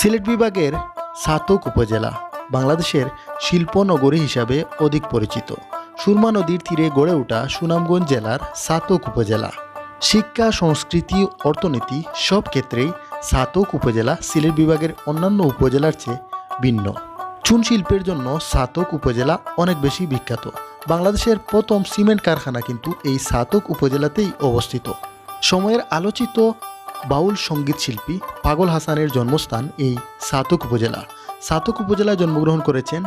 সিলেট বিভাগের সাতক উপজেলা, বাংলাদেশের শিল্পনগরী হিসাবে অধিক পরিচিত। সুরমা নদীর তীরে গড়ে ওঠা সুনামগঞ্জ জেলার সাতক উপজেলা। শিক্ষা, সংস্কৃতি, অর্থনীতি সব ক্ষেত্রেই সাতক উপজেলা সিলেট বিভাগের অন্যান্য উপজেলার চেয়ে ভিন্ন। চুন শিল্পের জন্য সাতক উপজেলা অনেক বেশি বিখ্যাত। বাংলাদেশের প্রথম সিমেন্ট কারখানা কিন্তু এই সাতক উপজেলাতেই অবস্থিত। সময়ের আলোচিত বাউল সংগীত শিল্পী পাগল হাসানের জন্মস্থান এই সাতক উপজেলা। সাতক উপজেলায় জন্মগ্রহণ করেছেন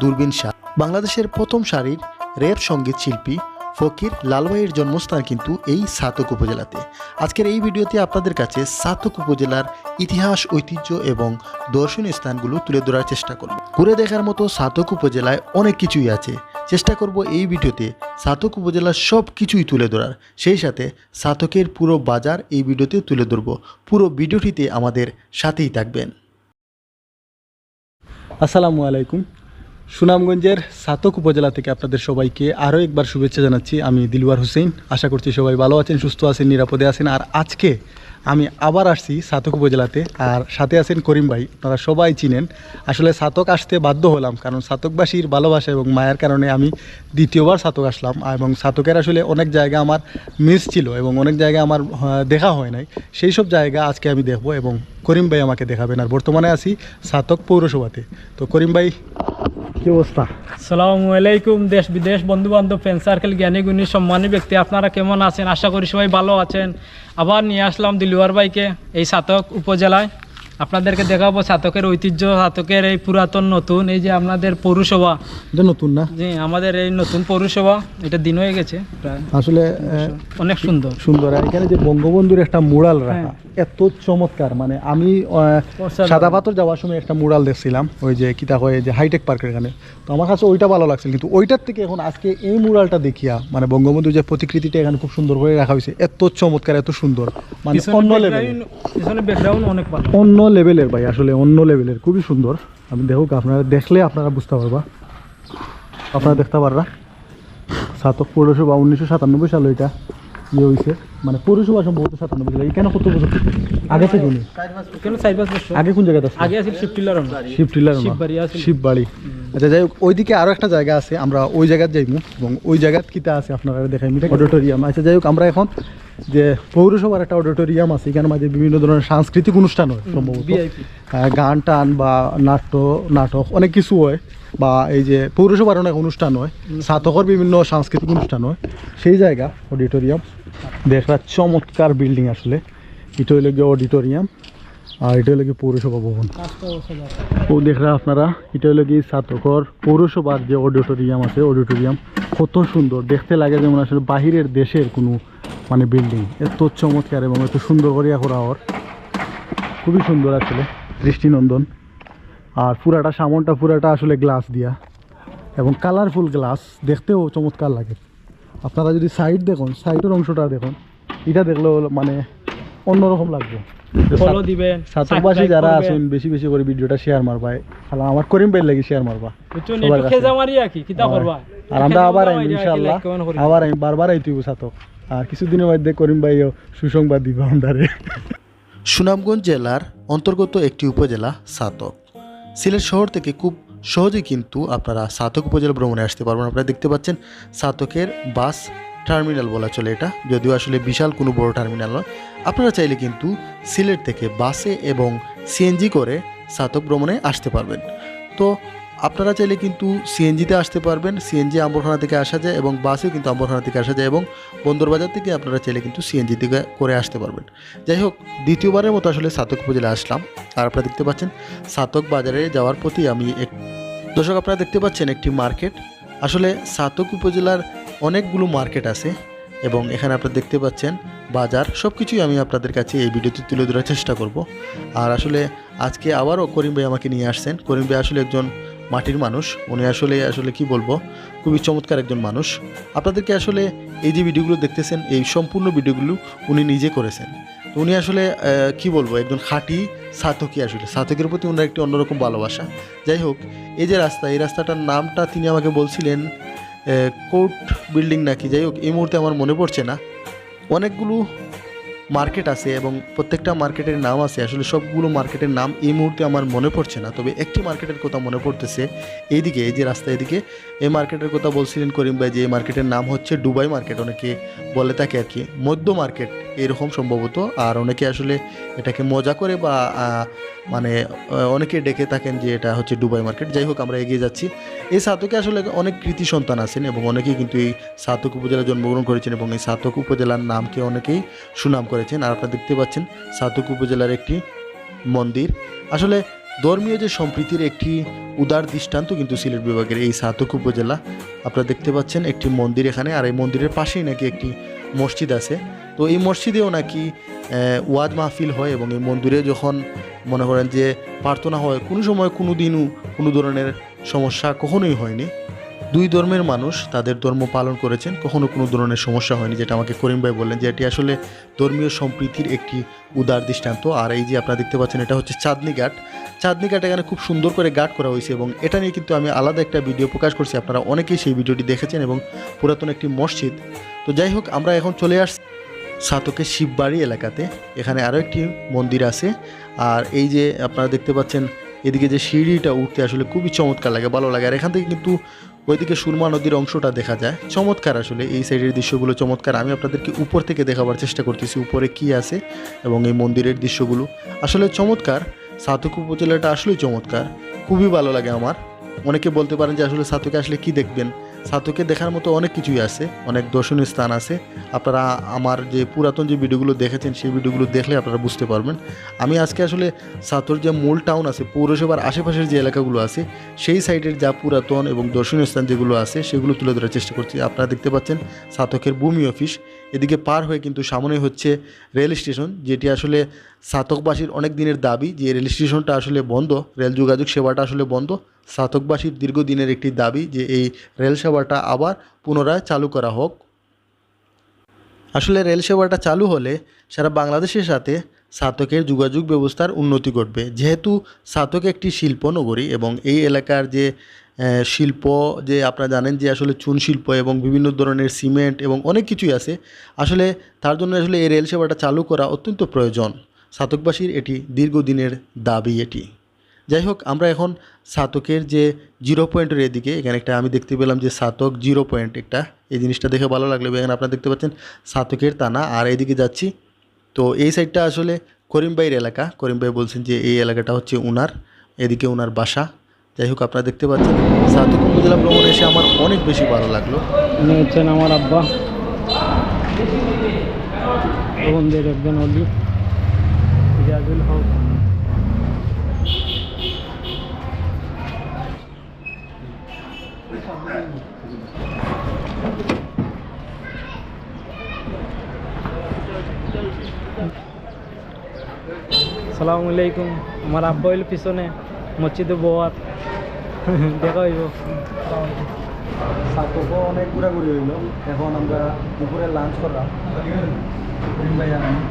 দূরবীন শাহ। বাংলাদেশের প্রথম সারির র্যাপ সংগীত শিল্পী ফকির লালবাইয়ের জন্মস্থান কিন্তু এই সাতক উপজেলাতে। আজকের এই ভিডিওতে আপনাদের কাছে সাতক উপজেলার ইতিহাস, ঐতিহ্য এবং দর্শনীয় স্থানগুলো তুলে ধরার চেষ্টা করব। ঘুরে দেখার মতো সাতক উপজেলায় অনেক কিছুই আছে। চেষ্টা করব এই ভিডিওতে সাতক উপজেলার সব কিছুই তুলে ধরার। সেই সাথে সাতকের পুরো বাজার এই ভিডিওতে তুলে ধরব। পুরো ভিডিওটিতে আমাদের সাথেই থাকবেন। আসসালামু আলাইকুম। সুনামগঞ্জের সাতক উপজেলা থেকে আপনাদের সবাইকে আরও একবার শুভেচ্ছা জানাচ্ছি। আমি দিলওয়ার হোসেন। আশা করছি সবাই ভালো আছেন, সুস্থ আছেন, নিরাপদে আছেন। আর আজকে আমি আবার আসছি সাতক উপজেলাতে, আর সাথে আছেন করিম ভাই, আপনারা সবাই চিনেন। আসলে সাতক আসতে বাধ্য হলাম, কারণ সাতকবাসীর ভালোবাসা এবং মায়ের কারণে আমি দ্বিতীয়বার সাতক আসলাম, এবং সাতকের আসলে অনেক জায়গা আমার মিস ছিল এবং অনেক জায়গা আমার দেখা হয় নাই। সেই সব জায়গা আজকে আমি দেখব এবং করিম ভাই আমাকে দেখাবেন। আর বর্তমানে আছি সাতক পৌরসভাতে। তো করিম ভাই কি অবস্থা? সালামু আলাইকুম, দেশ বিদেশ বন্ধু বান্ধব ফ্রেন্ড সার্কেল জ্ঞানী, গুণী, সম্মানী ব্যক্তি, আপনারা কেমন আছেন? আশা করি সবাই ভালো আছেন। আবার নিয়ে আসলাম দিলুয়ার বাইকে এই সাতক উপজেলায়। আপনাদেরকে দেখাবো সাতকের ঐতিহ্য সাতকের এই পুরাতন নতুন এই যে আপনাদের পৌরসভা। নতুন না? যে আমাদের এই নতুন পৌরসভা এটা দিন হয়ে গেছে আসলে অনেক সুন্দর। সুন্দর। এখানে যে বঙ্গবন্ধুর একটা মুরাল রাখা হ্যাঁ। এত চমৎকার। মানে আমি সাদা পাথর যাওয়ার সময় একটা মুরাল দেখছিলাম ওই যে কিতা হয় যে হাইটেক পার্কের এখানে। তো আমার কাছে ওইটা ভালো লাগছিল। কিন্তু ওইটার থেকে এখন আজকে এই মুরালটা দেখিয়া মানে বঙ্গবন্ধুর যে প্রতিকৃতিটা এখানে খুব সুন্দর করে রাখা হয়েছে এত চমৎকার এত সুন্দর। মানে অন্য লেভেল অন্য লেভেলের ভাই, আসলে অন্য লেভেলের খুবই সুন্দর। আমি দেখুক আপনারা দেখলে আপনারা বুঝতে পারবা। আপনারা দেখতে পাররা? সাতক পৌরসভা উনিশশো সাতানব্বই সাল এটা। ইয়ে হয়েছে মানে পৌরসভা সম্ভবত সালে এখানে কত বছর? আগে থেকে উনি কেন চার পাঁচ বছর? আগে কোন জায়গাতে আগে আছে শিবটিলার শিব টিলার শিববাড়ি আচ্ছা যাই হোক ওইদিকে আরও একটা জায়গা আছে আমরা ওই জায়গাত যাইমু এবং ওই জায়গাত কিতা আছে আপনারা দেখাই অডিটোরিয়াম। আচ্ছা যাই হোক আমরা এখন যে পৌরসভার একটা অডিটোরিয়াম আছে এখানে মাঝে বিভিন্ন ধরনের সাংস্কৃতিক অনুষ্ঠান হয় সম্ভবত। গান টান বা নাট্য নাটক অনেক কিছু হয়। বা এই যে পৌরসভার অনেক অনুষ্ঠান হয় সাতকর বিভিন্ন সাংস্কৃতিক অনুষ্ঠান হয়, সেই জায়গা অডিটোরিয়াম দেখরা চমৎকার বিল্ডিং আসলে। এটা হইলে গিয়ে অডিটোরিয়াম আর এটা হইলে গিয়ে পৌরসভা ভবন। ও দেখরা আপনারা, এটা হলো কি সাতকর পৌরসভার যে অডিটোরিয়াম আছে অডিটোরিয়াম কত সুন্দর। দেখতে লাগে যেমন আসলে বাহিরের দেশের কোনো মানে বিল্ডিং এত চমৎকার এবং এত সুন্দর করিয়া করা ওর খুবই সুন্দর আসলে, দৃষ্টিনন্দন। আর পুরাটা সামনটা পুরাটা আসলে গ্লাস দিয়া। এবং কালারফুল গ্লাস দেখতেও চমৎকার লাগে। আপনারা যদি সাইড দেখুন সাইডের অংশটা দেখুন এটা দেখলেও মানে অন্যরকম লাগবে। যারা আছেন বেশি বেশি করে ভিডিওটা শেয়ার মারবা। খালা আমার করিম ভাই লাগি শেয়ার মারবা। আর আমরা আবার আইম ইনশাআল্লাহ। আবার আইম বারবার সাতক। আর কিছুদিনের মধ্যে করিম ভাই সুসংবাদ দিবা আমাদের। সুনামগঞ্জ জেলার অন্তর্গত একটি উপজেলা সাতক। সিলেট শহর থেকে খুব সহজেই কিন্তু আপনারা সাতক উপজেলা ভ্রমণে আসতে পারবেন। আপনারা দেখতে পাচ্ছেন সাতকের বাস টার্মিনাল বলা চলে এটা। যদিও আসলে বিশাল কোনো বড় টার্মিনাল নয়। আপনারা চাইলে কিন্তু সিলেট থেকে বাসে এবং সিএনজি করে সাতক ভ্রমণে আসতে পারবেন। তো আপনারা চাইলে কিন্তু সিএনজিতে আসতে পারবেন। সিএনজি আম্বরখানা থেকে আসা যায় এবং বাসেও কিন্তু আম্বরখানা থেকে আসা যায় এবং বন্দরবাজার থেকে আপনারা চাইলে কিন্তু সিএনজি থেকে করে আসতে পারবেন। যাই হোক, দ্বিতীয়বারের মতো আসলে সাতক উপজেলা আসলাম। আর আপনারা দেখতে পাচ্ছেন, সাতক বাজারে যাওয়ার প্রতি আমি এক দর্শক, আপনারা দেখতে পাচ্ছেন একটি মার্কেট। আসলে সাতক উপজেলার অনেকগুলো মার্কেট আছে এবং এখানে আপনারা দেখতে পাচ্ছেন বাজার। সব কিছুই আমি আপনাদের কাছে এই ভিডিওতে তুলে ধরার চেষ্টা করব। আর আসলে আজকে আবারও করিম ভাই আমাকে নিয়ে আসছেন। করিম ভাই আসলে একজন মাটির মানুষ। উনি আসলে আসলে কি বলব? খুবই চমৎকার একজন মানুষ। আপনাদেরকে আসলে এই যে ভিডিওগুলো দেখতেছেন, এই সম্পূর্ণ ভিডিওগুলো উনি নিজে করেছেন। তো উনি আসলে কি বলব? একজন খাঁটি সাতকি আসলে। সাতকের প্রতি ওনার একটি অন্যরকম ভালোবাসা। যাই হোক, এই যে রাস্তা, এই রাস্তাটার নামটা তিনি আমাকে বলছিলেন কোর্ট বিল্ডিং নাকি? যাই হোক, এই মুহূর্তে আমার মনে পড়ছে না। অনেকগুলো মার্কেট আছে এবং প্রত্যেকটা মার্কেটের নাম আছে, আসলে সবগুলো মার্কেটের নাম এই মুহূর্তে আমার মনে পড়ছে না। তবে একটি মার্কেটের কথা মনে পড়তেছে, এইদিকে, এই যে রাস্তা এদিকে, এই মার্কেটের কথা বলছিলেন করিম ভাই যে এই মার্কেটের নাম হচ্ছে ডুবাই মার্কেট অনেকে বলে থাকে আর কি, মধ্য মার্কেট এরকম সম্ভবত, আর অনেকে আসলে এটাকে মজা করে বা মানে অনেকে ডেকে থাকেন যে এটা হচ্ছে ডুবাই মার্কেট যাই হোক, আমরা এগিয়ে যাচ্ছি। এই সাতকে আসলে অনেক কৃতি সন্তান আছেন এবং অনেকেই কিন্তু এই সাতক উপজেলায় জন্মগ্রহণ করেছেন এবং এই সাতক উপজেলার নামকে অনেকেই সুনাম করেছেন আর আপনারা দেখতে পাচ্ছেন সাতক উপজেলার একটি মন্দির। আসলে ধর্মীয় যে সম্প্রীতির একটি উদার দৃষ্টান্ত কিন্তু সিলেট বিভাগের এই সাতক উপজেলা। আপনারা দেখতে পাচ্ছেন একটি মন্দির এখানে আর এই মন্দিরের পাশেই নাকি একটি মসজিদ আছে। তো এই মসজিদেও নাকি ওয়াজ মাহফিল হয় এবং এই মন্দিরে যখন মনে করেন যে প্রার্থনা হয়, কোনো সময় কোনো দিনও কোনো ধরনের সমস্যা কখনোই হয়নি। দুই ধর্মের মানুষ তাদের ধর্ম পালন করেছেন। কখনো কোনো ধরনের সমস্যা হয়নি, যেটা আমাকে করিম ভাই বললেন যে এটি আসলে ধর্মীয় সম্প্রীতির একটি উদার দৃষ্টান্ত। আর এই যে আপনারা দেখতে পাচ্ছেন, এটা হচ্ছে চাঁদনি ঘাট। চাঁদনি ঘাট এখানে খুব সুন্দর করে গাট করা হয়েছে এবং এটা নিয়ে কিন্তু আমি আলাদা একটা ভিডিও প্রকাশ করছি। আপনারা অনেকেই সেই ভিডিওটি দেখেছেন এবং পুরাতন একটি মসজিদ। তো যাই হোক, আমরা এখন চলে আসছি সাতকের শিববাড়ি এলাকাতে। এখানে আরও একটি মন্দির আছে। আর এই যে আপনারা দেখতে পাচ্ছেন, এদিকে যে সিঁড়িটা উঠতে আসলে খুবই চমৎকার লাগে, ভালো লাগে। আর এখান থেকে কিন্তু ওইদিকে সুরমা নদীর অংশটা দেখা যায়। চমৎকার আসলে এই সাইডের দৃশ্যগুলো চমৎকার। আমি আপনাদেরকে উপর থেকে দেখাবার চেষ্টা করতেছি, উপরে কি আছে এবং এই মন্দিরের দৃশ্যগুলো। আসলে চমৎকার। সাতক উপজেলাটা আসলেই চমৎকার। খুবই ভালো লাগে আমার। অনেকে বলতে পারেন যে আসলে সাতকে আসলে কি দেখবেন? সাতকে দেখার মতো অনেক কিছুই আছে, অনেক দর্শনীয় স্থান আছে। আপনারা আমার যে পুরাতন যে ভিডিওগুলো দেখেছেন, সেই ভিডিওগুলো দেখলে আপনারা বুঝতে পারবেন। আমি আজকে আসলে সাতর যে মূল টাউন আছে, পৌরসভার আশেপাশের যে এলাকাগুলো আছে, সেই সাইডের যা পুরাতন এবং দর্শনীয় স্থান যেগুলো আছে, সেগুলো তুলে ধরার চেষ্টা করছি। আপনারা দেখতে পাচ্ছেন সাতকের ভূমি অফিস। এদিকে পার হয়ে কিন্তু সামনে হচ্ছে রেল স্টেশন, যেটি আসলে সাতকবাসীর অনেক দিনের দাবি যে রেল স্টেশনটা আসলে বন্ধ, রেল যোগাযোগ সেবাটা আসলে বন্ধ। সাতকবাসীর দীর্ঘদিনের একটি দাবি যে এই রেল সেবাটা আবার পুনরায় চালু করা হোক। আসলে রেল সেবাটা চালু হলে সারা বাংলাদেশের সাথে সাতকের যোগাযোগ ব্যবস্থার উন্নতি ঘটবে। যেহেতু সাতক একটি শিল্প নগরী এবং এই এলাকার যে শিল্প, যে আপনারা জানেন যে আসলে চুন শিল্প এবং বিভিন্ন ধরনের সিমেন্ট এবং অনেক কিছুই আছে, আসলে তার জন্য আসলে এই রেল সেবাটা চালু করা অত্যন্ত প্রয়োজন। সাতকবাসীর এটি দীর্ঘদিনের দাবি এটি। যাই হোক আমরা এখন সাতকের যে জিরো পয়েন্টের এদিকে, এখানে একটা আমি দেখতে পেলাম যে সাতক জিরো পয়েন্ট একটা, এই জিনিসটা দেখে ভালো লাগল। এখানে আপনারা দেখতে পাচ্ছেন সাতকের তানা, আর এদিকে যাচ্ছি। তো এই সাইডটা আসলে করিম ভাইয়ের এলাকা। করিম ভাই বলছেন যে এই এলাকাটা হচ্ছে উনার, এদিকে উনার বাসা। যাই হোক আপনারা দেখতে পাচ্ছেন সাতক উপজেলা ভ্রমণে এসে আমার অনেক বেশি ভালো লাগল। উনি হচ্ছেন আমার আব্বা। বন্ধুদের একজন অলি। হক। সালামু আলাইকুম। আমার আব্বা পিছনে, মসজিদে বোয়ার দেখা হইব। সাতকও অনেক ঘোরাঘুরি হইল। এখন আমরা দুপুরে লাঞ্চ করলাম। করিম ভাই আর আমি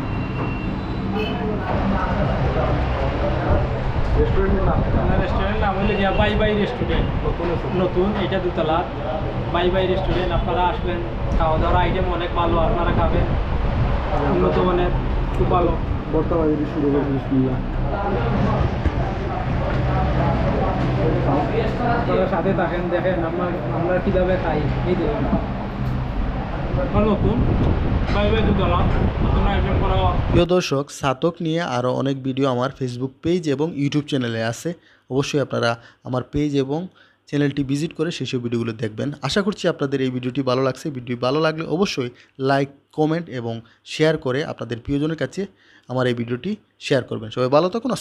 রেস্টুরেন্টের নাম রেস্টুরেন্ট নাম হইলে গিয়া বাই বাই রেস্টুরেন্ট নতুন এটা দুতলা। বাই বাই রেস্টুরেন্ট আপনারা আসবেন খাওয়া দাওয়ার আইটেম অনেক ভালো আপনারা খাবেন। উন্নত মানের খুব ভালো। বর্তমানে যদি শুরু করে বিসমিল্লাহ আপনারা সাথে থাকেন দেখেন আমরা আমরা কীভাবে খাই এই দেখুন। নতুন। প্রিয় দর্শক, সাতক নিয়ে আরও অনেক ভিডিও আমার ফেসবুক পেজ এবং ইউটিউব চ্যানেলে আছে। অবশ্যই আপনারা আমার পেজ এবং চ্যানেলটি ভিজিট করে সেসব ভিডিওগুলো দেখবেন। আশা করছি আপনাদের এই ভিডিওটি ভালো লাগছে। ভিডিও ভালো লাগলে অবশ্যই লাইক কমেন্ট এবং শেয়ার করে আপনাদের প্রিয়জনের কাছে আমার এই ভিডিওটি শেয়ার করবেন। সবাই ভালো থাকুন